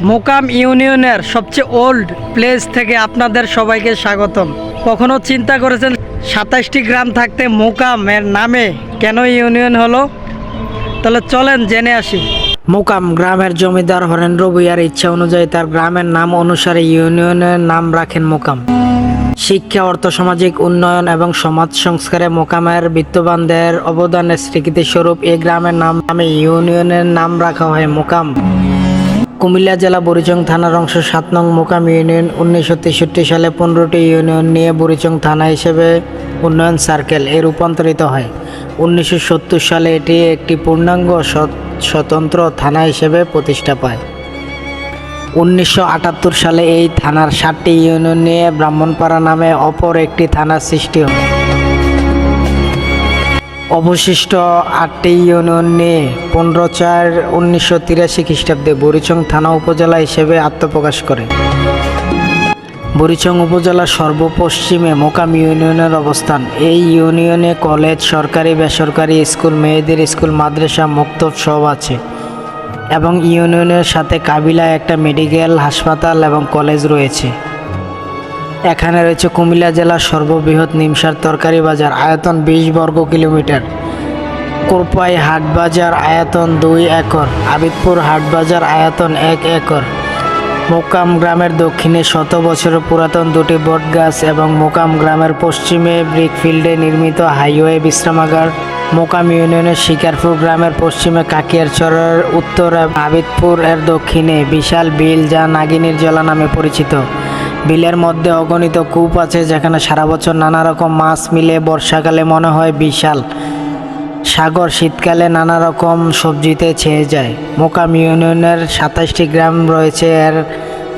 মোকাম ইউনিয়নের সবচেয়ে old place থেকে আপনাদের সবাইকে স্বাগতম। কখনো চিন্তা করেছেন সাতাশটি গ্রাম থাকতে মোকাম এর নামে কেন ইউনিয়ন হলো? তাহলে চলেন জেনে আসি। মোকাম গ্রামের জমিদার হরেন্দ্র ভূঁইয়ার ইচ্ছা অনুযায়ী তার গ্রামের নাম অনুসারে ইউনিয়নের নাম রাখেন মোকাম শিক্ষা অর্থসামাজিক উন্নয়ন এবং সমাজ সংস্কারে মোকামের বিত্তবানদের অবদানের স্বীকৃতি স্বরূপ এই গ্রামের নাম নামে ইউনিয়নের নাম রাখা হয় মোকাম কুমিল্লা জেলা বুড়িচং থানার অংশ সাত নং মোকাম ইউনিয়ন উনিশশো তেষট্টি সালে পনেরোটি ইউনিয়ন নিয়ে বুড়িচং থানা হিসেবে উন্নয়ন সার্কেল এ রূপান্তরিত হয়। উনিশশো সত্তর সালে এটি একটি পূর্ণাঙ্গ স্বতন্ত্র থানা হিসেবে প্রতিষ্ঠা পায়। উনিশশো আটাত্তর সালে এই থানার সাতটি ইউনিয়ন নিয়ে ব্রাহ্মণপাড়া নামে অপর একটি থানার সৃষ্টি হয়। অবশিষ্ট আটটি ইউনিয়ন নিয়ে পনেরো চার উনিশশো তিরাশি খ্রিস্টাব্দে বুড়িচং থানা উপজেলা হিসেবে আত্মপ্রকাশ করে। বুড়িচং উপজেলার সর্বপশ্চিমে মোকাম ইউনিয়নের অবস্থান। এই ইউনিয়নে কলেজ, সরকারি, বেসরকারি স্কুল, মেয়েদের স্কুল, মাদ্রাসা, মুক্তব সব আছে এবং ইউনিয়নের সাথে কাবিলায় একটা মেডিকেল, হাসপাতাল এবং কলেজ রয়েছে। এখানে রয়েছে কুমিল্লা জেলার সর্ববৃহৎ নিমসার তরকারি বাজার, আয়তন বিশ বর্গ কিলোমিটার। কোরপাই হাট বাজার, আয়তন দুই একর। আবিদপুর হাট বাজার, আয়তন এক একর। মোকাম গ্রামের দক্ষিণে শত বছরের পুরাতন দুটি বট গাছ এবং মোকাম গ্রামের পশ্চিমে ব্রিকফিল্ডে নির্মিত হাইওয়ে বিশ্রামাগার। মোকাম ইউনিয়নের শিকারপুর গ্রামের পশ্চিমে কাকিয়ারচরের উত্তরে আবিদপুর এর দক্ষিণে বিশাল বিল যা নাগিনীর জলা নামে পরিচিত। বিলের মধ্যে অগণিত কূপ আছে যেখানে সারা বছর নানা রকম মাছ মিলে বর্ষাকালে মনে হয় বিশাল। সাগর শীতকালে নানা রকম সবজিতে ছেয়ে যায়। মোকাম ইউনিয়নের সাতাশটি গ্রাম রয়েছে, এর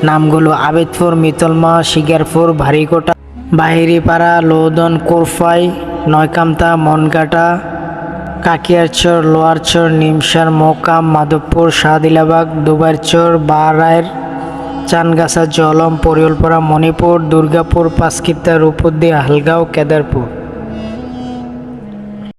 নামগুলো আবিদপুর, মিতলমা, শিগারপুর, ভারিকোটা, বাহিরিপাড়া, লোদন, কোরফাই, নয়কামতা মনকাটা কাকিয়ারচর, লোয়ারচর, নিমসার, মোকাম, মাধবপুর, শাহদিলাবাগ দুবারচর বারায়ের চানগাছা জলম পরিয়লপাড়া মণিপুর দুর্গাপুর পাঁচকিত্তা রূপদ্দি হালগাঁও কেদারপুর।